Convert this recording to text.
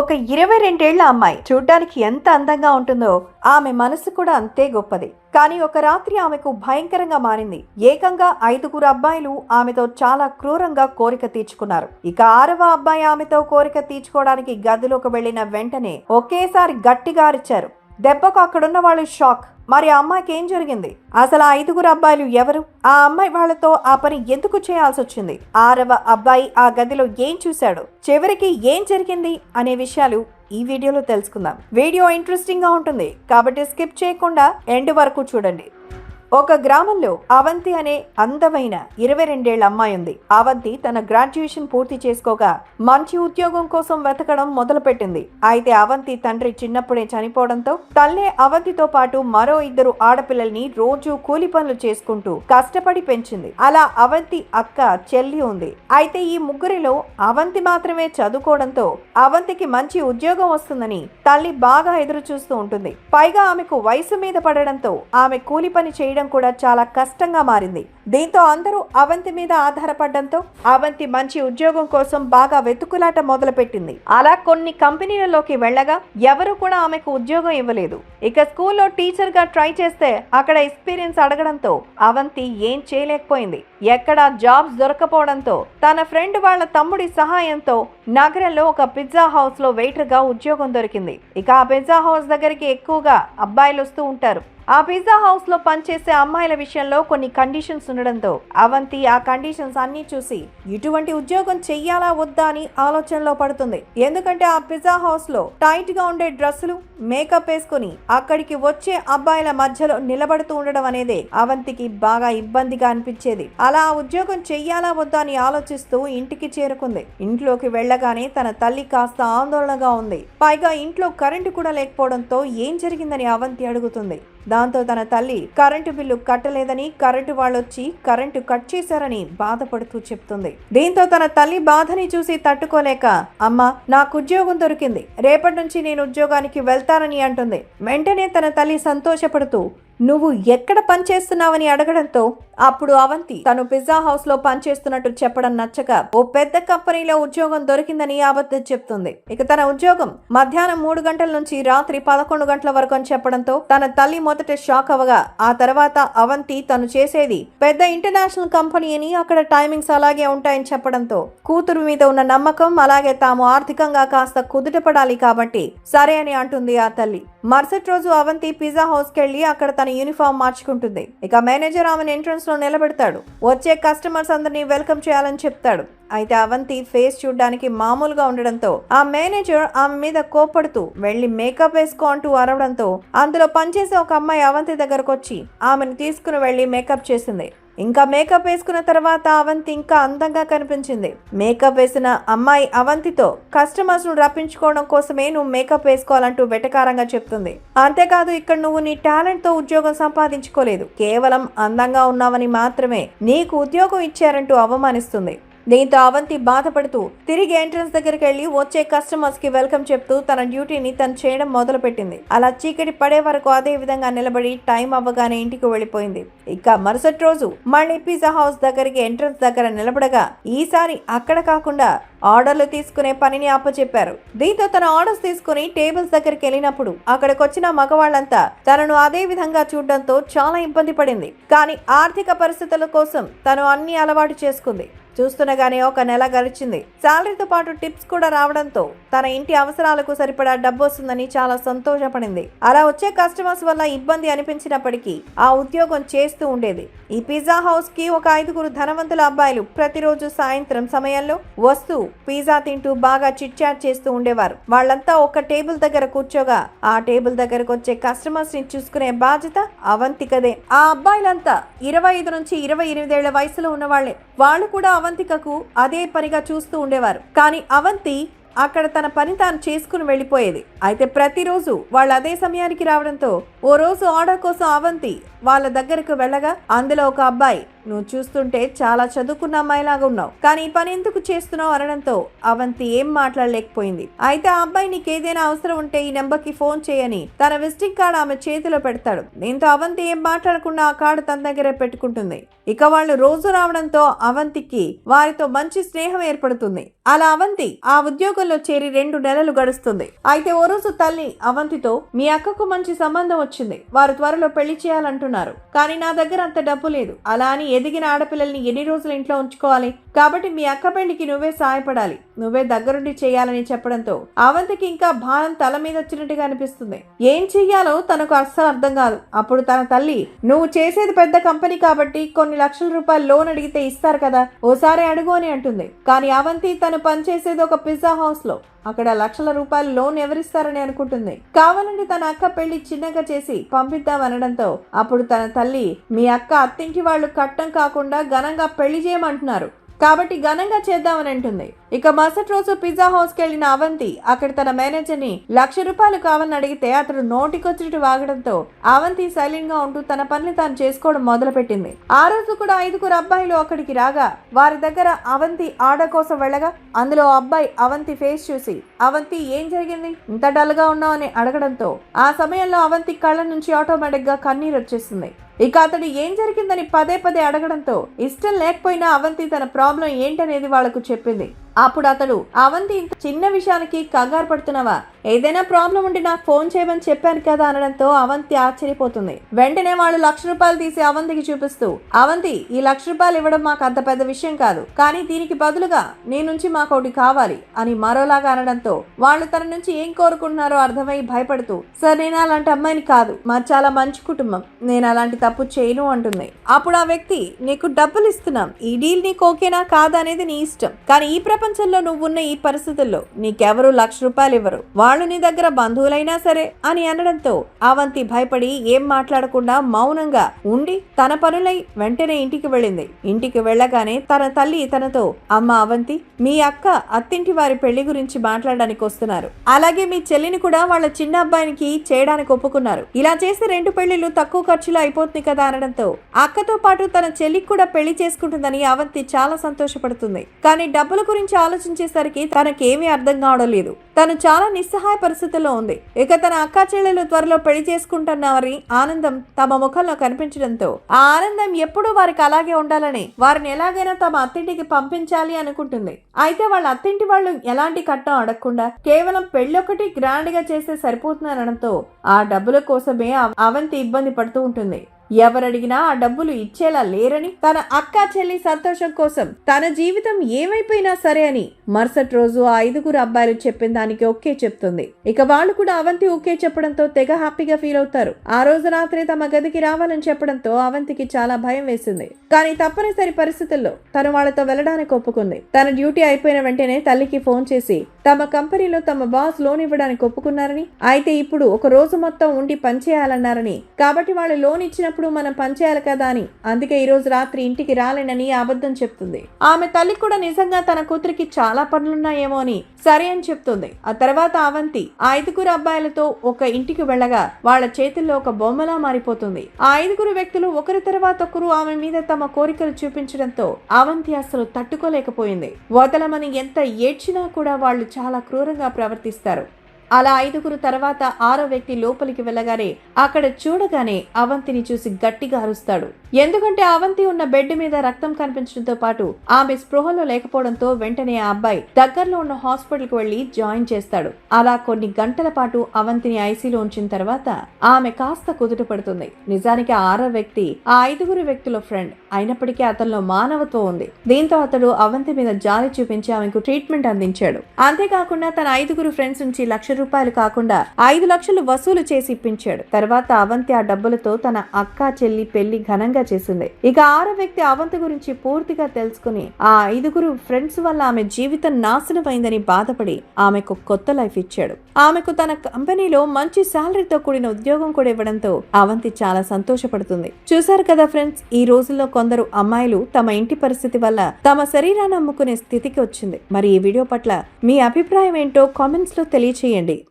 ఒక ఇరవై రెండేళ్ళ అమ్మాయి. చూడ్డానికి ఎంత అందంగా ఉంటుందో ఆమె మనసు కూడా అంతే గొప్పది. కానీ ఒక రాత్రి ఆమెకు భయంకరంగా మారింది. ఏకంగా ఐదుగురు అబ్బాయిలు ఆమెతో చాలా క్రూరంగా కోరిక తీర్చుకున్నారు. ఇక ఆరవ అబ్బాయి ఆమెతో కోరిక తీర్చుకోవడానికి గదిలోకి వెళ్ళిన వెంటనే ఒకేసారి గట్టిగా అరిచారు. దెబ్బకు అక్కడున్న వాళ్ళు షాక్. మరి ఆ అమ్మాయికి ఏం జరిగింది? అసలు ఆ ఐదుగురు అబ్బాయిలు ఎవరు? ఆ అమ్మాయి వాళ్ళతో ఆ పని ఎందుకు చేయాల్సి వచ్చింది? ఆరవ అబ్బాయి ఆ గదిలో ఏం చూశాడు? చివరికి ఏం జరిగింది? అనే విషయాలు ఈ వీడియోలో తెలుసుకుందాం. వీడియో ఇంట్రెస్టింగ్గా ఉంటుంది. కాబట్టి స్కిప్ చేయకుండా ఎండ్ వరకు చూడండి. ఒక గ్రామంలో అవంతి అనే అందమైన ఇరవై రెండేళ్ళ అమ్మాయి ఉంది. అవంతి తన గ్రాడ్యుయేషన్ పూర్తి చేసుకోగా మంచి ఉద్యోగం కోసం వెతకడం మొదలుపెట్టింది. అయితే అవంతి తండ్రి చిన్నప్పుడే చనిపోవడంతో తల్లే అవంతితో పాటు మరో ఇద్దరు ఆడపిల్లల్ని రోజు కూలి పనులు చేసుకుంటూ కష్టపడి పెంచింది. అలా అవంతి అక్క చెల్లి ఉంది. అయితే ఈ ముగ్గురిలో అవంతి మాత్రమే చదువుకోవడంతో అవంతికి మంచి ఉద్యోగం వస్తుందని తల్లి బాగా ఎదురు చూస్తూ ఉంటుంది. పైగా ఆమెకు వయసు మీద పడడంతో ఆమె కూలి పని చేయడం కూడా చాలా కష్టంగా మారింది. దీంతో అందరూ అవంతి మీద ఆధారపడడంతో అవంతి మంచి ఉద్యోగం కోసం బాగా వెతుకులాట మొదలుపెట్టింది. అలా కొన్ని కంపెనీలలోకి వెళ్ళగా ఎవరు కూడా ఆమెకు ఉద్యోగం ఇవ్వలేదు. ఇక స్కూల్లో టీచర్గా ట్రై చేస్తే అక్కడ ఎక్స్పీరియన్స్ అడగడంతో అవంతి ఏం చేయలేకపోయింది. ఎక్కడా జాబ్స్ దొరకపోవడంతో తన ఫ్రెండ్ వాళ్ళ తమ్ముడి సహాయంతో నగరంలో ఒక పిజ్జా హౌస్లో వెయిటర్గా ఉద్యోగం దొరికింది. ఇక ఆ పిజ్జా హౌస్ దగ్గరికి ఎక్కువగా అబ్బాయిలు వస్తూ ఉంటారు. ఆ పిజ్జా హౌస్లో పనిచేసే అమ్మాయిల విషయంలో కొన్ని కండిషన్స్ ఉండడంతో అవంతి ఆ కండిషన్స్ అన్నీ చూసి ఇటువంటి ఉద్యోగం చెయ్యాలా వద్దా అని ఆలోచనలో పడుతుంది. ఎందుకంటే ఆ పిజ్జా హౌస్లో టైట్గా ఉండే డ్రెస్సులు మేకప్ వేసుకుని అక్కడికి వచ్చే అబ్బాయిల మధ్యలో నిలబడుతూ ఉండడం అనేది అవంతికి బాగా ఇబ్బందిగా అనిపించేది. అలా ఆ ఉద్యోగం చెయ్యాలా వద్దా అని ఆలోచిస్తూ ఇంటికి చేరుకుంది. ఇంట్లోకి వెళ్ళగానే తన తల్లి కాస్త ఆందోళనగా ఉంది. పైగా ఇంట్లో కరెంటు కూడా లేకపోవడంతో ఏం జరిగిందని అవంతి అడుగుతుంది. దాంతో తన తల్లి కరెంటు బిల్లు కట్టలేదని కరెంటు వాళ్ళొచ్చి కరెంటు కట్ చేశారని బాధపడుతూ చెప్తుంది. దీంతో తన తల్లి బాధని చూసి తట్టుకోలేక అమ్మ నాకు ఉద్యోగం దొరికింది. రేపటి నుంచి నేను ఉద్యోగానికి వెళ్తానని అంటుంది. వెంటనే తన తల్లి సంతోషపడుతూ నువ్వు ఎక్కడ పనిచేస్తున్నావని అడగడంతో అప్పుడు అవంతి తను పిజ్జా హౌస్లో పనిచేస్తున్నట్టు చెప్పడం నచ్చక ఓ పెద్ద కంపెనీలో ఉద్యోగం దొరికిందని అబద్ధం చెప్తుంది. ఇక తన ఉద్యోగం మధ్యాహ్నం మూడు గంటల నుంచి రాత్రి పదకొండు గంటల వరకు అని చెప్పడంతో తన తల్లి మొదట షాక్ అవగా ఆ తర్వాత అవంతి తను చేసేది పెద్ద ఇంటర్నేషనల్ కంపెనీ అని అక్కడ టైమింగ్స్ అలాగే ఉంటాయని చెప్పడంతో కూతురు మీద ఉన్న నమ్మకం అలాగే తాము ఆర్థికంగా కాస్త కుదుటపడాలి కాబట్టి సరే అని అంటుంది ఆ తల్లి. మరుసటి రోజు అవంతి పిజ్జా హౌస్ కెళ్ళి అక్కడ తన యూనిఫామ్ మార్చుకుంటుంది. ఇక మేనేజర్ ఆమెను ఎంట్రన్స్ లో నిలబెడతాడు. వచ్చే కస్టమర్స్ అందరినీ వెల్కమ్ చేయాలని చెప్తాడు. అయితే అవంతి ఫేస్ చూడడానికి మామూలుగా ఉండడంతో ఆ మేనేజర్ ఆమె మీద కోపడుతూ వెళ్ళి మేకప్ వేసుకో అంటూ అరవడంతో అందులో పనిచేసే ఒక అమ్మాయి అవంతి దగ్గరకు వచ్చి ఆమెను తీసుకుని వెళ్ళి మేకప్ చేసింది. ఇంకా మేకప్ వేసుకున్న తర్వాత అవంతి ఇంకా అందంగా కనిపించింది. మేకప్ వేసిన అమ్మాయి అవంతితో కస్టమర్స్ను రప్పించుకోవడం కోసమే నువ్వు మేకప్ వేసుకోవాలంటూ వెటకారంగా చెప్తుంది. అంతేకాదు ఇక్కడ నువ్వు నీ టాలెంట్తో ఉద్యోగం సంపాదించుకోలేదు. కేవలం అందంగా ఉన్నావని మాత్రమే నీకు ఉద్యోగం ఇచ్చారంటూ అవమానిస్తుంది. దీంతో అవంతి బాధపడుతూ తిరిగి ఎంట్రన్స్ దగ్గరికి వెళ్ళి వచ్చే కస్టమర్స్కి వెల్కమ్ చెప్తూ తన డ్యూటీని తను చేయడం మొదలుపెట్టింది. అలా చీకటి పడే వరకు అదే విధంగా నిలబడి టైం అవ్వగానే ఇంటికి వెళ్ళిపోయింది. ఇక మరుసటి రోజు మళ్ళీ పిజ్జా హౌస్ దగ్గరికి ఎంట్రన్స్ దగ్గర నిలబడగా ఈసారి అక్కడ కాకుండా ఆర్డర్లు తీసుకునే పనిని అప్పచెప్పారు. దీంతో తన ఆర్డర్స్ తీసుకుని టేబుల్స్ దగ్గరికి వెళ్ళినప్పుడు అక్కడికి వచ్చిన మగవాళ్ళంతా తనను అదే విధంగా చూడడంతో చాలా ఇబ్బంది పడింది. కానీ ఆర్థిక పరిస్థితుల కోసం తను అన్ని అలవాటు చేసుకుంది. చూస్తుండగానే ఒక నెల గడిచింది. శాలరీతో పాటు టిప్స్ కూడా రావడంతో తన ఇంటి అవసరాలకు సరిపడా డబ్బు వస్తుందని చాలా సంతోషపడింది. అలా వచ్చే కస్టమర్స్ వల్ల ఇబ్బంది అనిపించినప్పటికీ ఆ ఉద్యోగం చేస్తూ ఉండేది. ఈ పిజ్జా హౌస్కి ఒక ఐదుగురు ధనవంతుల అబ్బాయిలు ప్రతిరోజు సాయంత్రం సమయంలో వస్తూ పిజ్జా తింటూ బాగా చిట్ చాట్ చేస్తూ ఉండేవారు. వాళ్ళంతా ఒక టేబుల్ దగ్గర కూర్చోగా ఆ టేబుల్ దగ్గరకు వచ్చే కస్టమర్స్ని చూసుకునే బాధ్యత అవంతికదే. ఆ అబ్బాయిలంతా ఇరవై ఐదు నుంచి ఇరవై ఎనిమిదేళ్ళ వయసులో ఉన్నవాళ్ళే. వాళ్ళు కూడా అవంతికకు అదే పనిగా చూస్తూ ఉండేవారు. కానీ అవంతి అక్కడ తన పని తాను చేసుకుని వెళ్ళిపోయేది. అయితే ప్రతిరోజు వాళ్ళు అదే సమయానికి రావడంతో ఓ రోజు ఆర్డర్ కోసం అవంతి వాళ్ళ దగ్గరకు వెళ్ళగా అందులో ఒక అబ్బాయి నువ్వు చూస్తుంటే చాలా చదువుకున్న అమ్మాయిలాగా ఉన్నావు. కానీ ఈ పని ఎందుకు చేస్తున్నావు అనడంతో అవంతి ఏం మాట్లాడలేకపోయింది. అయితే ఆ అబ్బాయి నీకు ఏదైనా అవసరం ఉంటే ఈ నెంబర్కి ఫోన్ చేయని తన విజిటింగ్ కార్డ్ ఆమె చేతిలో పెడతాడు. దీంతో అవంతి ఏం మాట్లాడకుండా ఆ కార్డు తన దగ్గర పెట్టుకుంటుంది. ఇక వాళ్ళు రోజు రావడంతో అవంతికి వారితో మంచి స్నేహం ఏర్పడుతుంది. అలా అవంతి ఆ ఉద్యోగంలో చేరి రెండు నెలలు గడుస్తుంది. అయితే ఓ రోజు తల్లి అవంతితో మీ అక్కకు మంచి సంబంధం వచ్చింది. వారు త్వరలో పెళ్ళి చేయాలంటున్నారు. కానీ నా దగ్గర అంత డబ్బు లేదు. అలా అని ఎదిగిన ఆడపిల్లల్ని ఎన్ని రోజులు ఇంట్లో ఉంచుకోవాలి? కాబట్టి మీ అక్క పెళ్ళికి నువ్వే సాయపడాలి. నువ్వే దగ్గరుండి చేయాలని చెప్పడంతో అవంతికి ఇంకా భారం తల మీద వచ్చినట్టుగా అనిపిస్తుంది. ఏం చెయ్యాలో తనకు అస్సలు అర్థం కాదు. అప్పుడు తన తల్లి నువ్వు చేసేది పెద్ద కంపెనీ కాబట్టి కొన్ని లక్షల రూపాయలు లోన్ అడిగితే ఇస్తారు కదా ఓసారి అడుగు అని అంటుంది. కానీ అవంతి తను పనిచేసేది ఒక పిజ్జా హౌస్లో అక్కడ లక్షల రూపాయలు లోన్ ఎవరిస్తారని అనుకుంటుంది. కావాలంటే తన అక్క పెళ్ళి చిన్నగా చేసి పంపిద్దామనడంతో అప్పుడు తన తల్లి మీ అక్క అత్తింటి వాళ్ళు కట్టం కాకుండా ఘనంగా పెళ్ళి చేయమంటున్నారు. కాబట్టి ఘనంగా చేద్దామని అంటుంది. ఇక మరుసటి రోజు పిజ్జా హౌస్కి వెళ్ళిన అవంతి అక్కడ తన మేనేజర్ని లక్ష రూపాయలు కావాలని అడిగితే అతడు నోటికొచ్చినట్టు వాగడంతో అవంతి సైలెంట్గా ఉంటూ తన పనిని తాను చేసుకోవడం మొదలుపెట్టింది. ఆ రోజు కూడా ఐదుగురు అబ్బాయిలు అక్కడికి రాగా వారి దగ్గర అవంతి ఆర్డర్ కోసం వెళ్ళగా అందులో అబ్బాయి అవంతి ఫేస్ చూసి అవంతి ఏం జరిగింది? ఇంత డల్గా ఉన్నావు అని అడగడంతో ఆ సమయంలో అవంతి కళ్ళ నుంచి ఆటోమేటిక్గా కన్నీరు వచ్చేస్తుంది ఇక అతడు ఏం జరిగిందని పదే పదే అడగడంతో ఇష్టం లేకపోయినా అవంతి తన ప్రాబ్లం ఏంటనేది వాళ్ళకు చెప్పింది. అప్పుడు అతడు అవంతి ఇంత చిన్న విషయానికి కంగారు పడుతున్నావా? ఏదైనా ప్రాబ్లం ఉండి నాకు ఫోన్ చేయమని చెప్పాను కదా అనడంతో అవంతి ఆశ్చర్యపోతుంది. వెంటనే వాళ్ళు లక్ష రూపాయలు తీసి అవంతికి చూపిస్తూ అవంతి ఈ లక్ష రూపాయలు ఇవ్వడం మాకు అంత పెద్ద విషయం కాదు కానీ దీనికి బదులుగా నీ నుంచి మాకు ఒకటి కావాలి అని మరోలాగా అనడంతో వాళ్ళు తన నుంచి ఏం కోరుకుంటున్నారో అర్థమై భయపడుతూ సార్ నేను అలాంటి అమ్మాయిని కాదు మా చాలా మంచి కుటుంబం నేను అలాంటి తప్పు చేయను అంటుంది. అప్పుడు ఆ వ్యక్తి నీకు డబ్బులు ఇస్తున్నాం ఈ డీల్ నీకు ఓకేనా కాదా అనేది నీ ఇష్టం కానీ ఈ ప్రపంచంలో నువ్వున్న ఈ పరిస్థితుల్లో నీకెవరు లక్ష రూపాయలు ఇవ్వరు. వాళ్ళు నీ దగ్గర బంధువులైనా సరే అని అనడంతో అవంతి భయపడి ఏం మాట్లాడకుండా మౌనంగా ఉండి తన పనులై వెంటనే ఇంటికి వెళ్ళింది. ఇంటికి వెళ్ళగానే తన తల్లి తనతో అమ్మ అవంతి మీ అక్క అత్తింటి వారి పెళ్ళి గురించి మాట్లాడడానికి వస్తున్నారు. అలాగే మీ చెల్లిని కూడా వాళ్ళ చిన్న అబ్బాయినికి చేయడానికి ఒప్పుకున్నారు. ఇలా చేస్తే రెండు పెళ్ళిళ్ళు తక్కువ ఖర్చులో అయిపోతుంది కదా అనడంతో అక్కతో పాటు తన చెల్లికి కూడా పెళ్ళి చేసుకుంటుందని అవంతి చాలా సంతోషపడుతుంది. కానీ డబ్బుల గురించి ఆలోచించేసరికి తనకేమీ అర్థం కావడం లేదు తను చాలా నిస్సహాయ పరిస్థితుల్లో ఉంది. ఇక తన అక్కా చెల్లెలు త్వరలో పెళ్ళి చేసుకుంటున్నారని ఆనందం తమ ముఖంలో కనిపించడంతో ఆ ఆనందం ఎప్పుడూ వారికి అలాగే ఉండాలని వారిని ఎలాగైనా తమ అత్తింటికి పంపించాలి అనుకుంటుంది. అయితే వాళ్ళ అత్తింటి వాళ్ళు ఎలాంటి కట్టం అడగకుండా కేవలం పెళ్ళొకటి గ్రాండ్గా చేస్తే సరిపోతుందనడంతో ఆ డబ్బుల కోసమే అవంతి ఇబ్బంది పడుతూ ఉంటుంది. ఎవరడిగినా ఆ డబ్బులు ఇచ్చేలా లేరని తన అక్క చెల్లి సంతోషం కోసం తన జీవితం ఏమైపోయినా సరే అని మరుసటి రోజు ఆ ఐదుగురు అబ్బాయిలు చెప్పిన దానికి ఓకే చెప్తుంది. ఇక వాళ్ళు కూడా అవంతి ఓకే చెప్పడంతో తెగ హ్యాపీగా ఫీల్ అవుతారు. ఆ రోజు రాత్రి తమ గదికి రావాలని చెప్పడంతో అవంతికి చాలా భయం వేసింది. కానీ తప్పనిసరి పరిస్థితుల్లో తను వాళ్ళతో వెళ్ళడానికి ఒప్పుకుంది. తన డ్యూటీ అయిపోయిన వెంటనే తల్లికి ఫోన్ చేసి తమ కంపెనీలో తమ బాస్ లోన్ ఇవ్వడానికి ఒప్పుకున్నారని అయితే ఇప్పుడు ఒక రోజు మొత్తం ఉండి పనిచేయాలన్నారని కాబట్టి వాళ్ళు లోన్ ఇచ్చినప్పుడు మనం పనిచేయాలి కదా అని. అందుకే ఈరోజు రాత్రి ఇంటికి రాలేనని అబద్ధం చెప్తుంది. ఆమె తల్లి కూడా నిజంగా తన కూతురికి చాలా పనులున్నాయేమో అని సరే అని చెప్తుంది. ఆ తర్వాత అవంతి ఆ ఐదుగురు అబ్బాయిలతో ఒక ఇంటికి వెళ్ళగా వాళ్ళ చేతుల్లో ఒక బొమ్మలా మారిపోతుంది. ఆ ఐదుగురు వ్యక్తులు ఒకరి తర్వాత ఒకరు ఆమె మీద తమ కోరికలు చూపించడంతో అవంతి అసలు తట్టుకోలేకపోయింది. వదలమని ఎంత ఏడ్చినా కూడా వాళ్ళు చాలా క్రూరంగా ప్రవర్తిస్తారు. అలా ఐదుగురు తర్వాత ఆరో వ్యక్తి లోపలికి వెళ్ళగానే అక్కడ చూడగానే అవంతిని చూసి గట్టిగా అరుస్తాడు. ఎందుకంటే అవంతి ఉన్న బెడ్ మీద రక్తం కనిపించడంతో పాటు ఆమె స్పృహలో లేకపోవడంతో వెంటనే ఆ అబ్బాయి దగ్గరలో ఉన్న హాస్పిటల్కి వెళ్ళి జాయిన్ చేస్తాడు. అలా కొన్ని గంటల పాటు అవంతిని ఐసీలో ఉంచిన తర్వాత ఆమె కాస్త కుదుట పడుతుంది. నిజానికి ఆరో వ్యక్తి ఆ ఐదుగురు వ్యక్తుల ఫ్రెండ్. అయినప్పటికీ అతనిలో మానవత్వం ఉంది. దీంతో అతడు అవంతి మీద జాలి చూపించి ఆమెకు ట్రీట్మెంట్ అందించాడు. అంతేకాకుండా తన ఐదుగురు ఫ్రెండ్స్ నుంచి లక్ష రూపాయలు కాకుండా ఐదు లక్షలు వసూలు చేసి ఇప్పించాడు. తర్వాత అవంతి ఆ డబ్బులతో తన అక్క చెల్లి పెళ్ళి ఘనంగా చేసింది. ఇక ఆరో వ్యక్తి అవంతి గురించి పూర్తిగా తెలుసుకుని ఆ ఐదుగురు ఫ్రెండ్స్ వల్ల ఆమె జీవితం నాశనమైందని బాధపడి ఆమెకు కొత్త లైఫ్ ఇచ్చాడు. ఆమెకు తన కంపెనీలో మంచి శాలరీతో కూడిన ఉద్యోగం కూడా ఇవ్వడంతో అవంతి చాలా సంతోషపడుతుంది. చూశారు కదా ఫ్రెండ్స్ ఈ రోజుల్లో కొందరు అమ్మాయిలు తమ ఇంటి పరిస్థితి వల్ల తమ శరీరాన్ని అమ్ముకునే స్థితికి వచ్చింది. మరి ఈ వీడియో పట్ల మీ అభిప్రాయం ఏంటో కామెంట్స్లో తెలియచేయండి.